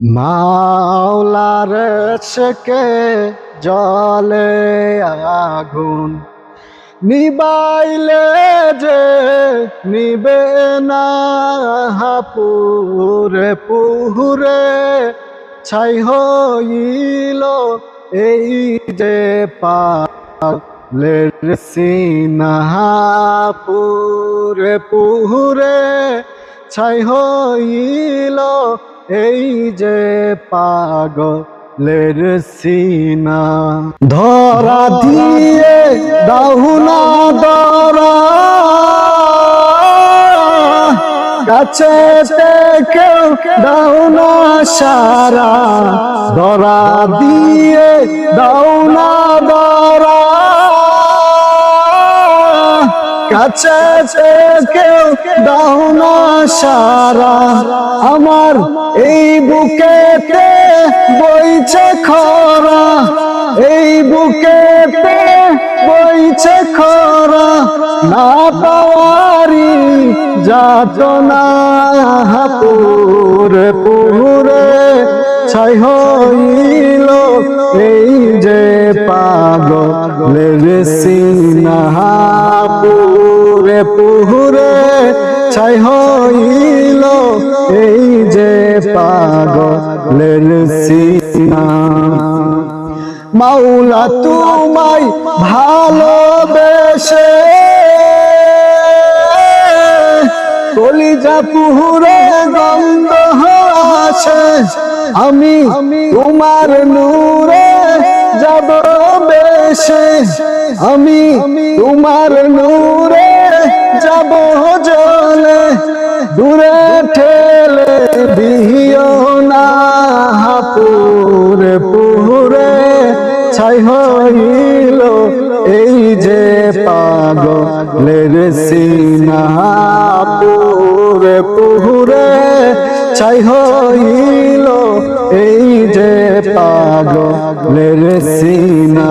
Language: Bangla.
মাওলার শেকে জলে আগুন, নিবাইলে যে নিবে না পুরে পুরে ছাই হইল এই যে পালের পুরে পুরে ছাই হইল এই যে পাগলের সিনা ধরা দিয়ে দাহুনা দরা কাছে কেউ দাহুনা সারা ধরা দিয়ে দাউনা কাছে কেউ দাউনা সারা, আমার এই বুকেতে বইছে খরা, এই বুকেতে বইছে খরা, না পাওয়ারি যাত না পুরে পুরে ছাই হইল এই যে পাগলের সিনা পুরে পুরে ছাই হইল এই যে পাগলের সিনা। মাওলা তোমায় ভালোবেসে কলিজা পুহুরে গন্ধ আছে আমি তোমার নূরে যাব বেশে, আমি তোমার নূরে জলে দূরে ঠেলে দিও না পুরে পুরে। ছাই হইল এই যে পাগলের সিনা পুরে পুরে। ছাই হইল এই যে পাগলের সিনা